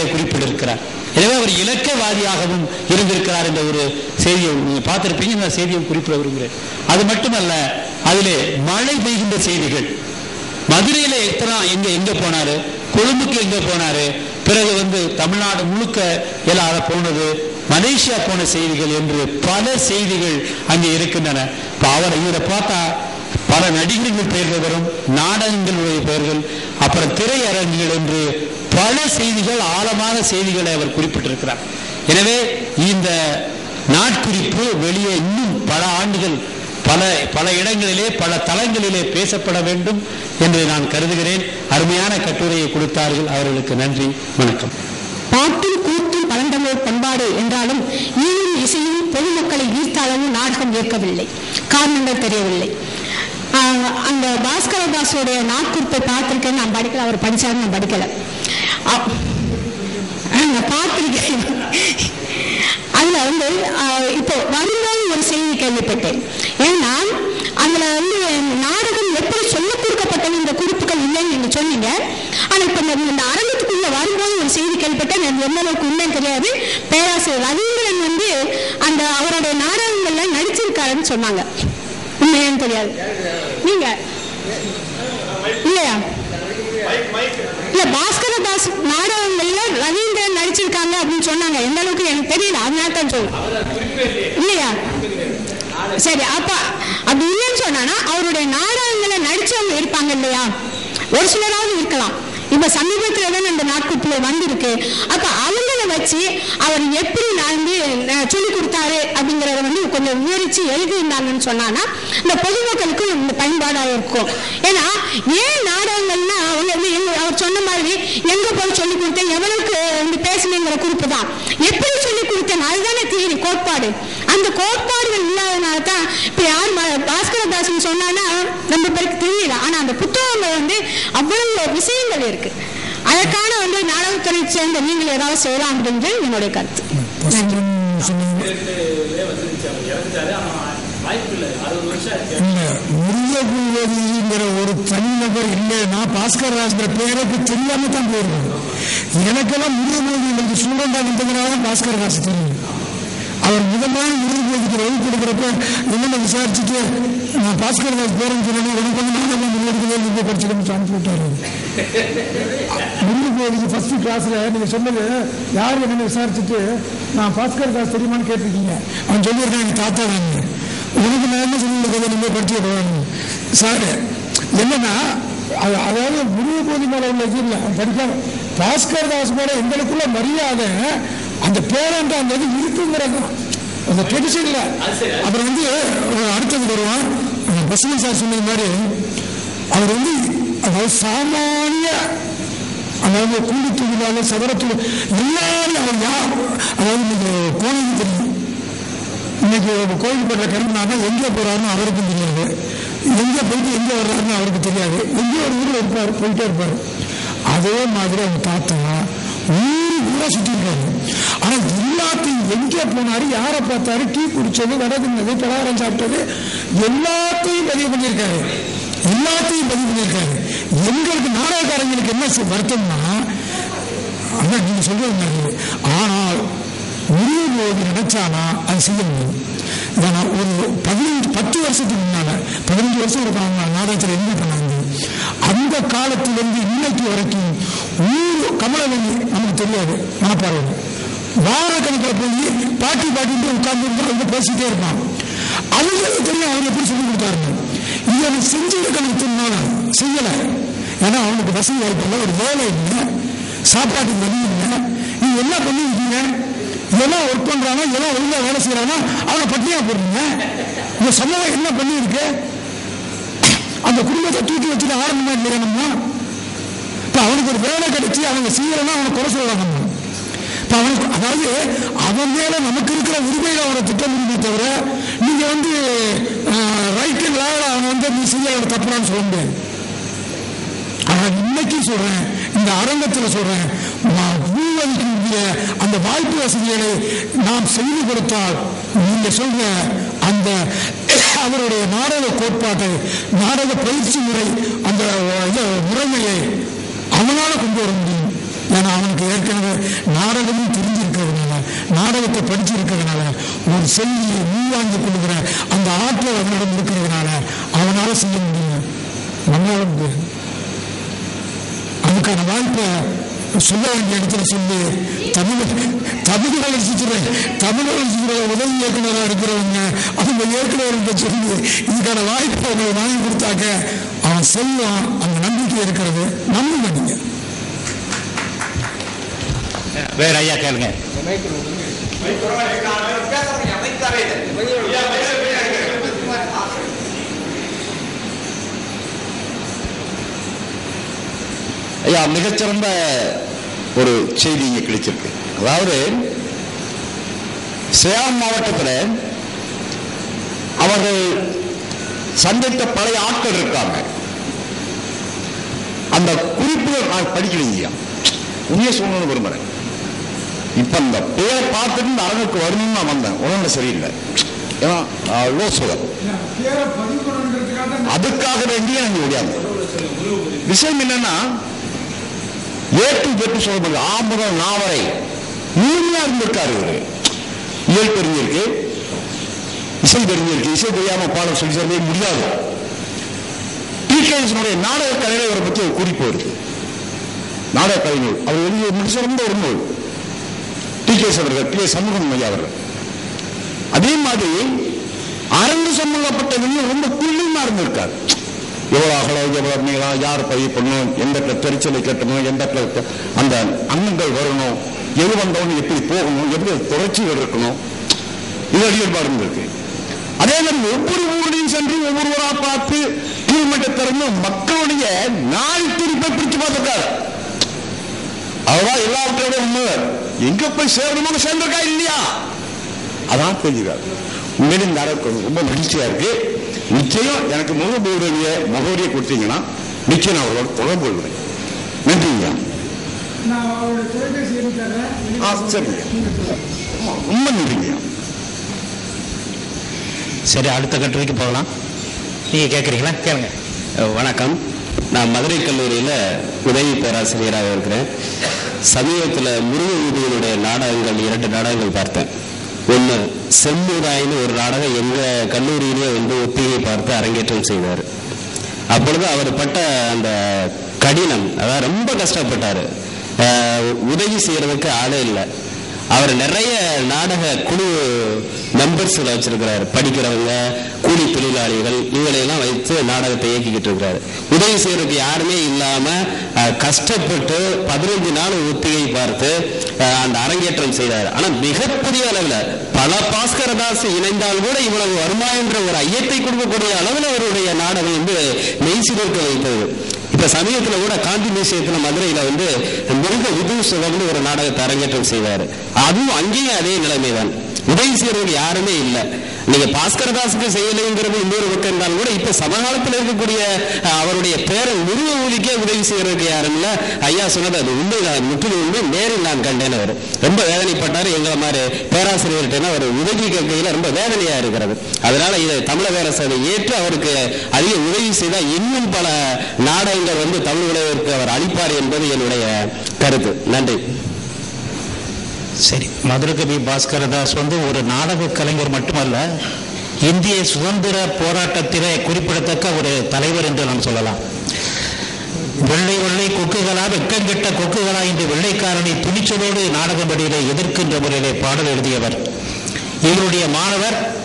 அதிலே குறிப்பிட்டிருக்கிறார். எனவே அவர் இலக்கவாதியாகவும் இருந்திருக்கிறார் என்ற ஒரு செய்தியை நீங்கள் பார்த்துருப்பீங்க நான் செய்தியை குறிப்பிட விரும்புகிறேன். அது மட்டுமல்ல அதிலே மழை பெய்கின்ற செய்திகள். மதுரையில எத்தனை எங்க எங்க போனாரு? கொழும்புக்கு எங்க போனாரு? பிறகு வந்து தமிழ்நாடு முழுக்க எல்லாம் போனது மலேசியா போன செய்திகள் என்று பல செய்திகள் அங்கே இருக்கின்றன. இப்போ அவர் இவரை பார்த்தா பல நடிகர்கள் பெயர்கள் வரும் நாடகங்களுடைய பெயர்கள் அப்புறம் திரையரங்குகள் என்று பல செய்திகள் ஆழமான செய்திகளை அவர் குறிப்பிட்டிருக்கிறார். எனவே இந்த நாட்குறிப்பு வெளியே இன்னும் பல ஆண்டுகள் பல பல இடங்களிலே பல தளங்களிலே பேசப்பட வேண்டும் என்று நான் கருதுகிறேன். அருமையான கட்டுரையை கொடுத்தார்கள். அவர்களுக்கு நன்றி. வணக்கம். பாட்டும் கூத்தும் பழந்தமிழ் பண்பாடு என்றாலும் ஈயும் இசையும் பொதுமக்களை ஈர்த்த அளவு நாடகம் ஏற்கவில்லை. காரணங்கள் தெரியவில்லை. ஆஹ் அந்த பாஸ்கரதாஸோடைய நாட்குறிப்பை பார்த்திருக்கேன். நான் படிக்கல. அவர் படித்தாலும் நான் படிக்கல. பார்த்திருக்கேன். அதுல வந்து இப்போ வரும்போது ஒரு செய்தி கேள்விப்பட்டேன். ஏன்னா அதுல வந்து நாடகம் எப்படி சொல்லிக் கொடுக்கப்பட்டது இந்த குறிப்புகள் இல்லைன்னு நீங்க சொன்னீங்க. ஆனா இப்ப இந்த இந்த அரங்கத்துக்குள்ள வரும்போது ஒரு செய்தி கேள்விப்பட்டேன். அது எந்த அளவுக்கு உண்மைன்னு தெரியாது. பேராசிரியர் ரவீந்திரன் வந்து அந்த அவருடைய நாடகங்கள்ல நடிச்சிருக்காருன்னு சொன்னாங்க. உண்மையான்னு தெரியாது. நீங்க? இல்லையா? இல்ல பாஸ்கரதாஸ் நாடகங்கள்ல ரவீந்திரன் நடிச்சிருக்காங்க அப்படின்னு சொன்னாங்க. எந்த அளவுக்கு எனக்கு தெரியல. அதனால தான் சொல்லுங்க இல்லையா? சரி அப்ப அப்படி இல்லைன்னு சொன்னானா அவருடைய நாடகங்களை நடிச்சவங்க இருப்பாங்க இல்லையா? ஒரு சிலராவது இருக்கலாம். இப்ப சமீபத்தில் தான் அந்த நாட்குறிப்புல வந்திருக்கு. அப்ப அவங்கள வச்சு அவர் எப்படி நான் வந்து சொல்லி சொல்லிக் கொடுத்தாரு அப்படிங்கறத வந்து கொஞ்சம் விவரிச்சு எழுதியிருந்தாங்கன்னு சொன்னானா இந்த பொதுமக்களுக்கு இந்த பயன்பாடாக இருக்கும். ஏன்னா ஏன் நாடகங்கள்னா அவங்க வந்து அவர் சொன்ன மாதிரி எங்க போய் சொல்லி கொடுத்தேன் எவ்வளவுக்கு வந்து பேசணுங்கிற குறிப்பு தான். எப்படி சொல்லி கொடுத்தேன்? அதுதானே தியரி கோட்பாடு. அந்த கோட்பாடுகள் இல்லாதனால தான் இப்ப யார் ம- பாஸ்கரதாசன் சொன்னானா நம்ம பேருக்கு தெரியல. ஆனா அந்த புத்தகங்கள் வந்து அவ்வளவு விஷயங்கள் இருக்கு. அதற்கான வந்து நாடகத்துறை சேர்ந்த நீங்கள் ஏதாவது செய்யலாம் அப்படின்றது என்னுடைய கருத்து. நன்றி. ஒரு தனிநபர் இல்லைன்னா பாஸ்கர் ராஜ்ங்கிற பேருக்கு தெரியாம தான் போயிருக்கும் எனக்கெல்லாம் முருகபூதி ஸ்டூடெண்டா இருந்ததுனால தான் பாஸ்கர் ராஜ் தெரியும். அவர் முதலான முருகபூதிக்கு வகுப்பு கொடுக்குறப்ப என்னென்ன விசாரிச்சுட்டு நான் பாஸ்கர் ராஜ் பேரன் சொன்னேன் உனக்கு வந்து நானும் முருகபூதி நீங்க படிச்சுக்கணும்னு அனுப்பி முருகபூதிக்கு ஃபர்ஸ்ட் கிளாஸ்ல நீங்க சொன்னது யார் என்ன விசாரிச்சுட்டு நான் பாஸ்கர் ராஜ் தெரியுமான்னு கேட்டிருக்கீங்க. அவன் சொல்லியிருக்கேன் எங்க தாத்தா தான் எனக்கு நான் என்ன சொல்லி நீங்க படிச்சு சார் என்னன்னா அது அதாவது முருகபூதி மேல உள்ள இது இல்லை படிக்காம பாஸ்கர் தாஸ் மேல எங்களுக்குள்ள மரியாதை அந்த பேரண்ட அந்த இது இருக்குங்கிறது அந்த ட்ரெடிஷன்ல அப்புறம் வந்து அடுத்தது வருவான். பசுமை சார் சொன்னது மாதிரி அவர் வந்து அதாவது சாமானிய அதாவது கூலி தொழிலாளர் சவர எல்லாரும் அவர் யார்? அதாவது இன்னைக்கு கோயிலுக்கு தெரியும். இன்னைக்கு ஒரு கோயில் கருமனாக எங்கே போறாருன்னு அவருக்கும் தெரியாது. எங்கே போயிட்டு எங்கே வர்றாருன்னு அவருக்கு தெரியாது. எங்கேயோ ஒரு ஊரில் இருப்பார் போயிட்டே இருப்பார். அதே மாதிரி அவங்க தாத்தா ஊரு ஊரா சுற்றி இருக்காரு. எல்லாத்தையும் எங்கே போனாரு யாரை பார்த்தாரு டீ குடிச்சது வடை தின்னது பலகாரம் சாப்பிட்டது எல்லாத்தையும் பதிவு பண்ணியிருக்காரு. எல்லாத்தையும் பதிவு பண்ணியிருக்காரு. எங்களுக்கு நாடகக்காரங்களுக்கு என்ன வருத்தம்னா அதான் நீங்க சொல்றது ஆனால் முருகன் நினைச்சானா அது செய்ய முடியும் இதை ஒரு பதினஞ்சு பத்து வருஷத்துக்கு முன்னால பதினஞ்சு வருஷம் இருக்காங்க நாடகத்தில் என்ன பண்ணாங்க? அந்த காலத்திலிருந்து இன்னைக்கு வரைக்கும் ஊர் கமலவெளி நமக்கு தெரியாது மனப்பார்வை வார கணக்கில் போய் பாட்டி பாட்டிட்டு உட்கார்ந்து அவங்க பேசிட்டே இருப்பான். அவங்களுக்கு தெரியும் அவர் எப்படி சொல்லி கொடுத்தாருன்னு. இதை அவன் செஞ்சிருக்கணும் சொன்னால செய்யலை. ஏன்னா அவனுக்கு வசதி வாய்ப்பு இல்லை ஒரு வேலை இல்லை சாப்பாட்டுக்கு வழி இல்லை. நீ என்ன பண்ணிருக்கீங்க எல்லாம் ஒர்க் பண்றானா எல்லாம் ஒழுங்கா வேலை செய்யறானா அவனை பட்டினியா போடுறீங்க? இந்த சமூகம் என்ன பண்ணியிருக்கு? அந்த குடும்பத்தை தூக்கி வச்சுட்டு ஆரம்பமா இல்லையா இப்ப அவனுக்கு ஒரு வேலை கிடைச்சி அவங்க செய்யறனா அவனை குறை சொல்லுவாங்க. இப்ப அவனுக்கு அதாவது அவன் மேல நமக்கு இருக்கிற உரிமையில அவனை திட்டமிடுமே தவிர நீங்க வந்து ரைட் ரைட்டுங்களா அவன் வந்து நீ செய்ய தப்புறான்னு சொல்ல முடியாது. ஆனா இன்னைக்கு சொல்றேன் இந்த அரங்கத்தில் சொல்றேன் ஊழலுக்கு அந்த வாய்ப்பு வசதிகளை நாம் செய்து கொடுத்தால் நீங்க சொல்ற அந்த அவருடைய நாடக கோட்பாட்டை நாடக பயிற்சி முறை அந்த முறைமையை அவனால கொண்டு வர முடியும். ஏன்னா அவனுக்கு ஏற்கனவே நாடகமும் தெரிஞ்சிருக்கிறதுனால நாடகத்தை படிச்சிருக்கிறதுனால ஒரு செய்தியை உள்வாங்கிக் கொள்கிற அந்த ஆற்றல் அவனிடம் சொல்ல வேண்டிய இடத்துல சொல்லி தமிழ் தமிழ் வளர்ச்சித்துறை தமிழ் வளர்ச்சித்துறை உதவி இயக்குநராக இருக்கிறவங்க அவங்க இயக்குநர்கிட்ட சொல்லி இதுக்கான வாய்ப்பை அவங்களுக்கு வாங்கி கொடுத்தாக்க அவன் செல்வான் அந்த நம்பிக்கை இருக்கிறது நம்புங்க நீங்க வேற ஐயா கேளுங்க ஐயா மிகச்சிறந்த ஒரு செய்தி இங்கே கிடைச்சிருக்கு. அதாவது சேலம் மாவட்டத்தில் அவர்கள் சந்தித்த பழைய ஆட்கள் இருக்காங்க. அந்த குறிப்புகள் நான் படிக்கிறீங்க உண்மையை சொல்லணும்னு விரும்புறேன். இப்ப இந்த பேரை பார்த்துட்டு இந்த அரங்குக்கு வரணும்னு நான் வந்தேன். உடனே சரியில்லை. ஏன்னா அவ்வளோ சுகர். அதுக்காக வேண்டிய எனக்கு முடியாது விஷயம் என்னன்னா ஏற்று பெற்று சொல்ல முடியாது ஆம்பரம் நாவரை முழுமையா இருந்திருக்காரு இவரு. இயல் பெருமையிருக்கு இசை பெருமையிருக்கு இசை தெரியாம பாடம் சொல்லி முடியாது. டிகேஎஸ்னுடைய நாடக கலையில இவரை பற்றி ஒரு குறிப்பு வருது நாடக கலைஞர். அவர் எழுதிய மிக சிறந்த ஒரு நூல். டிகேஎஸ் அவர்கள் டி சண்முகம் ஐயா அவர்கள். அதே மாதிரி அரங்கு சம்பந்தப்பட்ட விஷயம் ரொம்ப துல்லியமா இருந்திருக்காரு. எவ்வளவு அகலம் எவ்வளவு நீளம் யார் பதிவு பண்ணணும் எந்த தெரிச்சலை கட்டணும் எந்த அந்த அன்னங்கள் வரணும் எது வந்தவங்க எப்படி போகணும் எப்படி தொடர்ச்சிகள் இருக்கணும் இது அடியல்பாடு இருந்திருக்கு. அதே மாதிரி ஒவ்வொரு ஊர்லையும் சென்று ஒவ்வொருவரா பார்த்து டியூமெண்ட்டை திறந்து மக்களுடைய நாள் திருப்பை பிடிச்சு பார்த்திருக்காரு. அதுதான் எல்லாவற்றோட உண்மை. எங்க போய் சேரணுமோ சேர்ந்திருக்கா இல்லையா? அதான் தெரிஞ்சுக்காரு உண்மையிலும் இந்த ரொம்ப மகிழ்ச்சியா இருக்கு. நிச்சயம் எனக்கு முகபூரிய முகவரியை கொடுத்தீங்கன்னா நிச்சயம் நான் அவரோட தொடர்பு கொள்வேன் நன்றிங்க. சரிங்க. ரொம்ப நன்றிங்க. சரி அடுத்த கட்டுரைக்கு போகலாம். நீங்க கேட்குறீங்களா கேளுங்க. வணக்கம். நான் மதுரை கல்லூரியில் உதவி பேராசிரியராக இருக்கிறேன். சமீபத்தில் முருகனுடைய நாடகங்கள் இரண்டு நாடகங்கள் பார்த்தேன். ஒன்று செம்முதாயின்னு ஒரு நாடகம் எங்கள் கல்லூரியிலே வந்து ஒத்திகை பார்த்து அரங்கேற்றம் செய்தார். அப்பொழுது அவர் பட்ட அந்த கடினம் அதாவது ரொம்ப கஷ்டப்பட்டார். உதவி செய்யறதுக்கு ஆளே இல்லை. அவர் நிறைய நாடக குழு மெம்பர்ஸ்ல வச்சிருக்கிறாரு. படிக்கிறவங்க கூலி தொழிலாளிகள் இவங்களையெல்லாம் வைத்து நாடகத்தை இயக்கிக்கிட்டு இருக்கிறாரு. உதவி செய்யறதுக்கு யாருமே இல்லாம கஷ்டப்பட்டு பதினஞ்சு நாள் ஒத்திகை பார்த்து அந்த அரங்கேற்றம் செய்தார். ஆனா மிகப்பெரிய அளவுல பல பாஸ்கரதாஸ் இணைந்தால் கூட இவ்வளவு வருமா என்ற ஒரு ஐயத்தை கொடுக்கக்கூடிய அளவில் அவருடைய நாடகம் வந்து மெய்சிலிருக்க வைத்தது. இப்ப சமயத்துல கூட காந்தி மியூசியத்துல மதுரையில வந்து மிருக விதூசகம்னு ஒரு நாடகத்தை அரங்கேற்றம் செய்வாரு. அதுவும் அங்கேயும் அதே நிலைமைதான். உதவி செய்யறவங்க யாருமே இல்லை. நீங்க பாஸ்கரதாஸுக்கு செய்யலைங்கிறது இன்னொரு பக்கம் இருந்தாலும் கூட இப்ப சமகாலத்தில் இருக்கக்கூடிய அஹ், அவருடைய பேரன் உருவ ஊதிக்கே உதவி செய்யறதுக்கு யாரும் இல்ல. ஐயா சொன்னது அது உண்மைதான் முற்றிலும் உண்மை. நேரில் நான் கண்டேன் அவர். ரொம்ப வேதனைப்பட்டாரு. எங்களை மாதிரி பேராசிரியர்கிட்ட அவர் உதவி கேட்கையில ரொம்ப வேதனையா இருக்கிறது. அதனால இதை தமிழக அரசு ஏற்று அவருக்கு அதிக உதவி செய்தால் இன்னும் பல நாடகங்கள் வந்து தமிழ் உலகிற்கு அவர் அளிப்பார் என்பது என்னுடைய கருத்து. நன்றி. சரி. மதுரகவி பாஸ்கரதாஸ் வந்து ஒரு நாடக கலைஞர் மட்டுமல்ல இந்திய சுதந்திர போராட்டத்திலே குறிப்பிடத்தக்க ஒரு தலைவர் என்று நாம் சொல்லலாம். வெள்ளை வெள்ளை கொக்குகளா வெக்கங்கெட்ட கொக்குகளா என்று வெள்ளைக்காரனை துணிச்சலோடு நாடகப்படியிலே எதிர்க்கின்ற முறையிலே பாடல் எழுதியவர். இவருடைய மாணவர்